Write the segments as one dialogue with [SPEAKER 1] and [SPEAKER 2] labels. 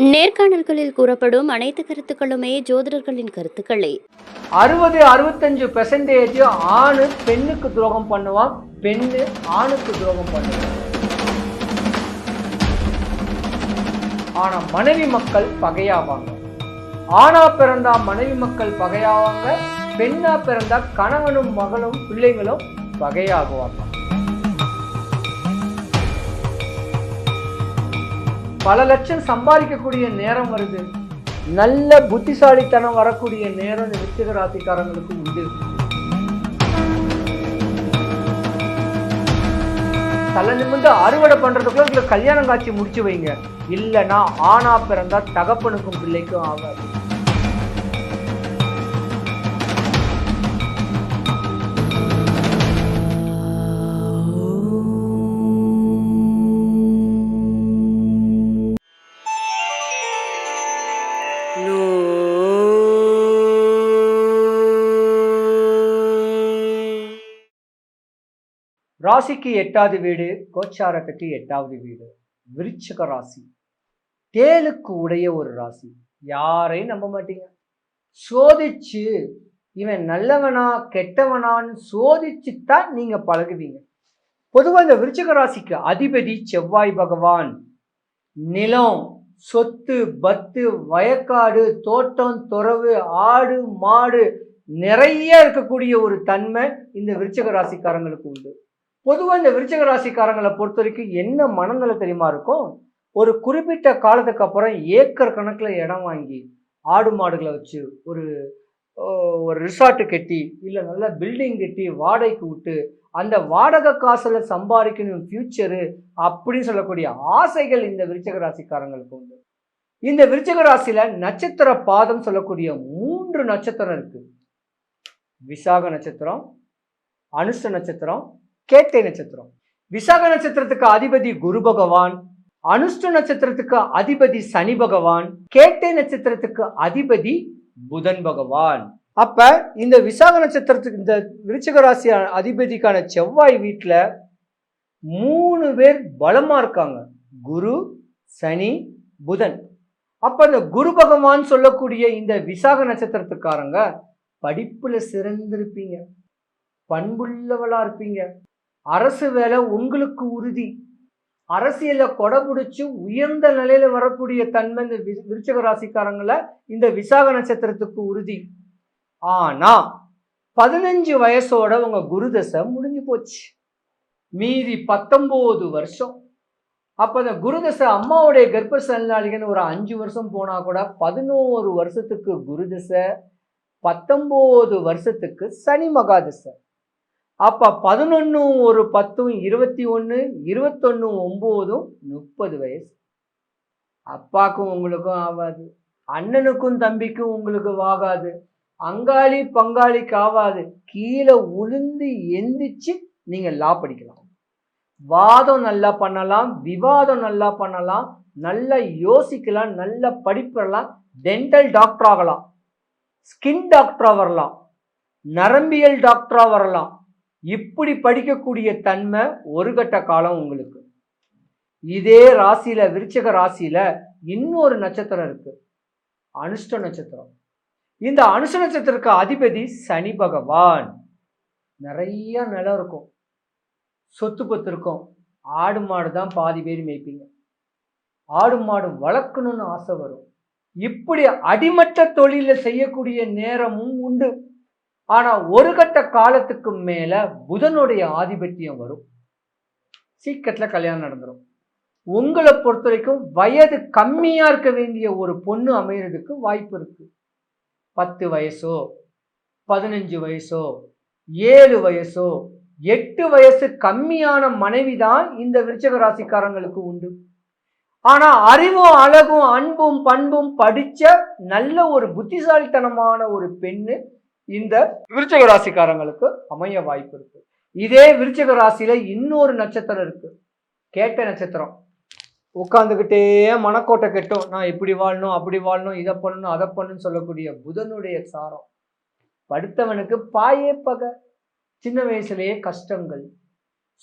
[SPEAKER 1] நேர்காணல்களில் கூறப்படும் அனைத்து கருத்துக்களுமே ஜோதிடர்களின் கருத்துக்களே.
[SPEAKER 2] அறுபது அறுபத்தஞ்சு பெர்சன்டேஜ் ஆணு பெண்ணுக்கு துரோகம் பண்ணுவான் பெண்ணு ஆணுக்கு துரோகம் பண்ணுவான் ஆனா மனைவி மக்கள் பகையாவாங்க. ஆணா பிறந்தா மனைவி மக்கள் பகையாவாங்க பெண்ணா பிறந்தா கணவனும் மகளும் பிள்ளைகளும் பகையாகுவாங்க. பல லட்சம் சம்பாதிக்கக்கூடிய நேரம் வருது. நல்ல புத்திசாலித்தனம் வரக்கூடிய நேரம் இந்த விருச்சிக ராசிக்காரங்களுக்கு உண்டு. தலை நிமிர்ந்து அறுவடை பண்றதுக்குள்ள இதுல கல்யாணம் காட்சி முடிச்சு வைங்க. இல்லைன்னா ஆணா பிறந்தா தகப்பனுக்கும் பிள்ளைக்கும் ஆகாது. ராசிக்கு எட்டாவது வீடு கோச்சாரத்துக்கு எட்டாவது வீடு விருச்சக ராசி. தேலுக்கு உடைய ஒரு ராசி. யாரையும் நம்ப மாட்டீங்க. சோதிச்சு இவன் நல்லவனா கெட்டவனான்னு சோதிச்சு தான் நீங்க பழகுவீங்க. பொதுவாக இந்த விருச்சக ராசிக்கு அதிபதி செவ்வாய் பகவான். நிலம் சொத்து பத்து வயக்காடு தோட்டம் துறவு ஆடு மாடு நிறைய இருக்கக்கூடிய ஒரு தன்மை இந்த விருச்சக ராசிக்காரங்களுக்கு உண்டு. பொதுவாக இந்த விருச்சக ராசிக்காரங்களை பொறுத்த வரைக்கும் என்ன மனநிலை தெரியுமா இருக்கும் ஒரு குறிப்பிட்ட காலத்துக்கு அப்புறம் ஏக்கர் கணக்கில் இடம் வாங்கி ஆடு மாடுகளை வச்சு ஒரு ஒரு ரிசார்ட்டு கட்டி இல்லை நல்ல பில்டிங் கட்டி வாடகைக்கு விட்டு அந்த வாடகை காசில் சம்பாதிக்கணும் ஃப்யூச்சரு அப்படின்னு சொல்லக்கூடிய ஆசைகள் இந்த விருச்சக ராசிக்காரங்களுக்கு உண்டு. இந்த விருச்சக ராசியில் நட்சத்திர பாதம் சொல்லக்கூடிய மூன்று நட்சத்திரம் இருக்குது விசாக நட்சத்திரம் அனுஷ்ட நட்சத்திரம் கேட்டை நட்சத்திரம். விசாக நட்சத்திரத்துக்கு அதிபதி குரு பகவான் அனுஷ்டு நட்சத்திரத்துக்கு அதிபதி சனி பகவான் கேட்டை நட்சத்திரத்துக்கு அதிபதி புதன் பகவான். அப்ப இந்த விசாக நட்சத்திரத்துக்கு இந்த விருச்சிக ராசி அதிபதிக்கான செவ்வாய் வீட்டில் மூணு பேர் பலமா இருக்காங்க. குரு சனி புதன். அப்ப இந்த குரு பகவான் சொல்லக்கூடிய இந்த விசாக நட்சத்திரத்துக்காரங்க படிப்புல சிறந்திருப்பீங்க. பண்புள்ளவளா இருப்பீங்க. அரசு வேலை உங்களுக்கு உறுதி. அரசியல கொடை பிடிச்சி உயர்ந்த நிலையில வரக்கூடிய தன்மை இந்த விருச்சக ராசிக்காரங்களை இந்த விசாக நட்சத்திரத்துக்கு உறுதி. ஆனா பதினஞ்சு வயசோட உங்க குருதசை முடிஞ்சு போச்சு. மீதி பத்தொம்போது வருஷம். அப்ப அந்த குருதசை அம்மாவுடைய கர்ப்ப சல்லாளிகன்னு ஒரு அஞ்சு வருஷம் போனா கூட பதினோரு வருஷத்துக்கு குருதசை பத்தொம்போது வருஷத்துக்கு சனி மகாதசை. அப்போ பதினொன்றும் ஒரு பத்தும் இருபத்தி ஒன்று இருபத்தொன்னு ஒம்போதும் முப்பது வயசு. அப்பாக்கும் உங்களுக்கும் ஆகாது. அண்ணனுக்கும் தம்பிக்கும் உங்களுக்கு ஆகாது. அங்காளி பங்காளிக்கு ஆகாது. கீழே உளுந்து எந்திரிச்சு நீங்கள் லா படிக்கலாம். வாதம் நல்லா பண்ணலாம் விவாதம் நல்லா பண்ணலாம் நல்லா யோசிக்கலாம் நல்லா படிப்பெல்லாம் டென்டல் டாக்டர் ஆகலாம். ஸ்கின் டாக்டராக வரலாம். நரம்பியல் டாக்டராக வரலாம். இப்படி படிக்கக்கூடிய தன்மை ஒரு கட்ட காலம் உங்களுக்கு. இதே ராசியில விருச்சக ராசியில இன்னொரு நட்சத்திரம் இருக்கு. அனுஷ்ட நட்சத்திரம். இந்த அனுஷ நட்சத்திரக்கு அதிபதி சனி பகவான். நிறைய நிலம் இருக்கும். சொத்து பத்து இருக்கும். ஆடு மாடு தான் பாதி பேர் மேய்ப்பீங்க. ஆடு மாடு வளர்க்கணும்னு ஆசை வரும். இப்படி அடிமட்ட தொழிலில் செய்யக்கூடிய நேரமும் உண்டு. ஆனால் ஒரு கட்ட காலத்துக்கு மேலே புதனுடைய ஆதிபத்தியம் வரும். சீக்கிரத்தில் கல்யாணம் நடந்துடும் உங்களை பொறுத்த வரைக்கும் வயது கம்மியாக இருக்க வேண்டிய ஒரு பொண்ணு அமைகிறதுக்கு வாய்ப்பு இருக்குது பத்து வயசோ பதினஞ்சு வயசோ ஏழு வயசோ எட்டு வயசு கம்மியான மனைவி தான் இந்த விருச்சக ராசிக்காரங்களுக்கு உண்டு. ஆனா அறிவும் அழகும் அன்பும் பண்பும் படிச்ச நல்ல ஒரு புத்திசாலித்தனமான ஒரு பெண்ணு இந்த விருச்சக ராசிக்காரங்களுக்கு அமைய வாய்ப்பு இருக்கு. இதே விருச்சக ராசியில இன்னொரு நட்சத்திரம் இருக்கு. கேட்ட நட்சத்திரம். உட்காந்துக்கிட்டே மனக்கோட்டை கெட்டும். நான் இப்படி வாழணும் அப்படி வாழணும் இதை பண்ணணும் அதை பண்ணணும்னு சொல்லக்கூடிய புதனுடைய சாரம். படுத்தவனுக்கு பாயே பகை. சின்ன வயசுலேயே கஷ்டங்கள்.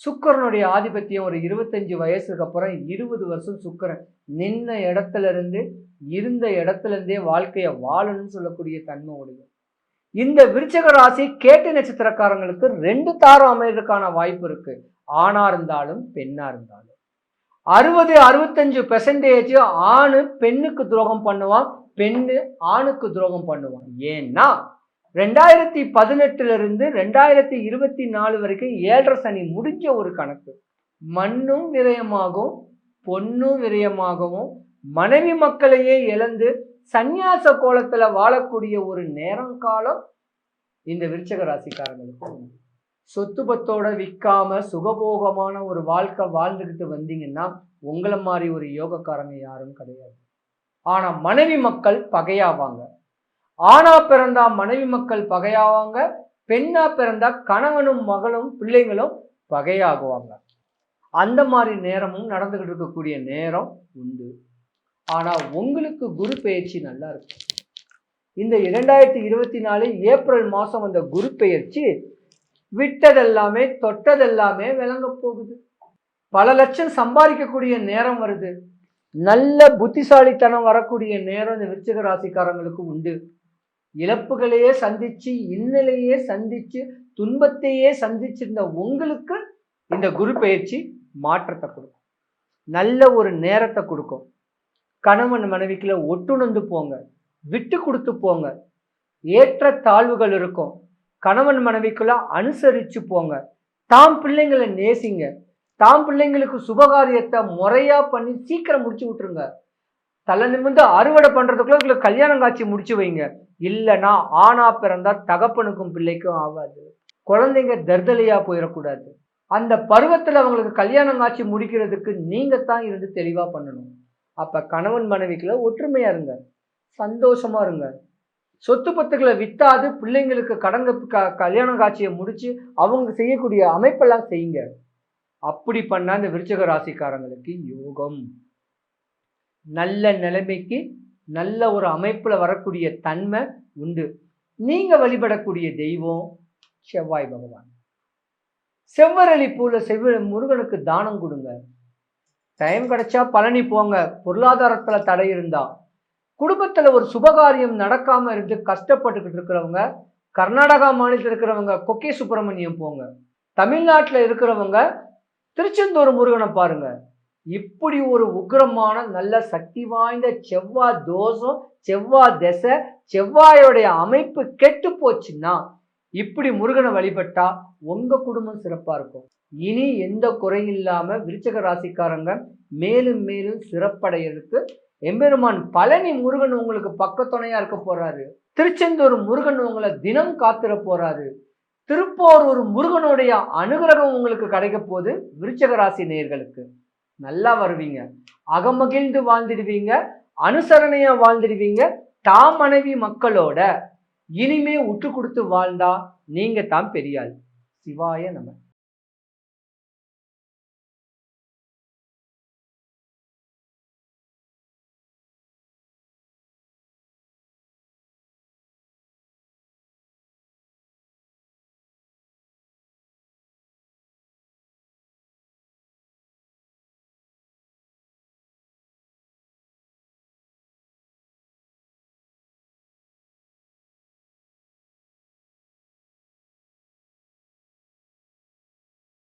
[SPEAKER 2] சுக்கரனுடைய ஆதிபத்தியம் ஒரு இருபத்தஞ்சு வயசுக்கு அப்புறம் இருபது வருஷம் சுக்கரன். நின்ன இடத்துல இருந்து இருந்த இடத்துல இருந்தே வாழ்க்கையை வாழணும்னு சொல்லக்கூடிய தன்மை உடையும் இந்த விருச்சக ராசி கேட்டு நட்சத்திரக்காரங்களுக்கு ரெண்டு தாரம் அமைறதுக்கான வாய்ப்பு இருக்கு. ஆணா இருந்தாலும் பெண்ணா இருந்தாலும். அறுபது அறுபத்தஞ்சு பெர்சன்டேஜ் ஆணு பெண்ணுக்கு துரோகம் பண்ணுவான் பெண்ணு ஆணுக்கு துரோகம் பண்ணுவான். ஏன்னா ரெண்டாயிரத்தி பதினெட்டுல இருந்து ரெண்டாயிரத்தி இருபத்தி நாலு வரைக்கும் ஏழரை சனி முடிஞ்ச ஒரு கணக்கு. மண்ணும் விரயமாகும் பொண்ணும் விரயமாகவும் மனைவி மக்களையே இழந்து சந்நியாச கோலத்தில் வாழக்கூடிய ஒரு நேரம் காலம் இந்த விருச்சக ராசிக்காரங்களுக்கு உண்டு. சொத்து பத்தோட விற்காம சுகபோகமான ஒரு வாழ்க்கை வாழ்ந்துக்கிட்டு வந்தீங்கன்னா உங்களை மாதிரி ஒரு யோகக்காரங்க யாரும் கிடையாது. ஆனால் மனைவி மக்கள் பகையாவாங்க. ஆணா பிறந்தா மனைவி மக்கள் பகையாவாங்க. பெண்ணா பிறந்தா கணவனும் மகளும் பிள்ளைங்களும் பகையாகுவாங்க. அந்த மாதிரி நேரமும் நடந்துகிட்டு இருக்கக்கூடிய நேரம் உண்டு. ஆனால் உங்களுக்கு குரு பெயர்ச்சி நல்லா இருக்கும். இந்த இரண்டாயிரத்தி இருபத்தி நாலு ஏப்ரல் மாதம் வந்த குரு பெயர்ச்சி விட்டதெல்லாமே தொட்டதெல்லாமே விளங்க போகுது. பல லட்சம் சம்பாதிக்கக்கூடிய நேரம் வருது. நல்ல புத்திசாலித்தனம் வரக்கூடிய நேரம் இந்த விருச்சிக ராசிக்காரங்களுக்கு உண்டு. இழப்புகளையே சந்திச்சு இன்னலையே சந்திச்சு துன்பத்தையே சந்திச்சிருந்த உங்களுக்கு இந்த குரு பயிற்சி மாற்றத்தை கொடுக்கும். நல்ல ஒரு நேரத்தை கொடுக்கும். கணவன் மனைவிக்குள்ள ஒட்டுணர்ந்து போங்க. விட்டு கொடுத்து போங்க. ஏற்ற தாழ்வுகள் இருக்கும். கணவன் மனைவிக்குள்ள அனுசரித்து போங்க. தாம் பிள்ளைங்களை நேசிங்க. தாம் பிள்ளைங்களுக்கு சுபகாரியத்தை முறையாக பண்ணி சீக்கிரம் முடிச்சு விட்டுருங்க. தலை நிமிர்ந்து அறுவடை பண்ணுறதுக்குள்ள உங்களுக்கு கல்யாணம் காட்சி முடிச்சு வைங்க. இல்லைன்னா ஆணா பிறந்தா தகப்பனுக்கும் பிள்ளைக்கும் ஆகாது. குழந்தைங்க தர்தலையாக போயிடக்கூடாது. அந்த பருவத்தில் அவங்களுக்கு கல்யாணம் காட்சி முடிக்கிறதுக்கு நீங்கள் தான் இருந்து தெளிவாக பண்ணணும். அப்போ கணவன் மனைவிக்குள்ள ஒற்றுமையாக இருங்க. சந்தோஷமாக இருங்க. சொத்து பத்துக்களை விற்றாது பிள்ளைங்களுக்கு கடங்க க- கல்யாண காட்சியை முடித்து அவங்க செய்யக்கூடிய அமைப்பெல்லாம் செய்யுங்க. அப்படி பண்ணால் இந்த விருச்சக ராசிக்காரங்களுக்கு யோகம். நல்ல நிலைமைக்கு நல்ல ஒரு அமைப்பில் வரக்கூடிய தன்மை உண்டு. நீங்கள் வழிபடக்கூடிய தெய்வம் செவ்வாய் பகவான். செவ்வரளி பூவில் செவ்வ முருகனுக்கு தானம் கொடுங்க. டைம் கிடைச்சா பழனி போங்க. பொருளாதாரத்தில் தடை இருந்தா. குடும்பத்தில் ஒரு சுபகாரியம் நடக்காமல் இருந்து கஷ்டப்பட்டுக்கிட்டு இருக்கிறவங்க கர்நாடகா மாநிலத்தில் இருக்கிறவங்க கொக்கே சுப்பிரமணியம் போங்க. தமிழ்நாட்டில் இருக்கிறவங்க திருச்செந்தூர் முருகனை பாருங்க. இப்படி ஒரு உக்கிரமான நல்ல சக்தி வாய்ந்த செவ்வாய் தோஷம் செவ்வாய் திசை செவ்வாயோடைய அமைப்பு கெட்டு போச்சுன்னா இப்படி முருகனை வழிபட்டா உங்க குடும்பம் சிறப்பா இருக்கும். இனி எந்த குறையும் விருச்சக ராசிக்காரங்க மேலும் மேலும் சிறப்படையிறதுக்கு எம்பெருமான் பழனி முருகன் உங்களுக்கு பக்கத்துணையா இருக்க போறாரு. திருச்செந்தூர் முருகன் உங்களை தினம் காத்திர போறாரு. திருப்போரூர் முருகனுடைய அனுகிரகம் உங்களுக்கு கிடைக்க போகுது விருச்சக ராசி நேயர்களுக்கு. நல்லா வருவீங்க. அகமகிழ்ந்து வாழ்ந்துடுவீங்க. அனுசரணையா வாழ்ந்துடுவீங்க. தாம் மனைவி மக்களோட இனிமே உற்று கொடுத்து வாழ்ந்தா நீங்க தான் பெரியாள் சிவாய நம.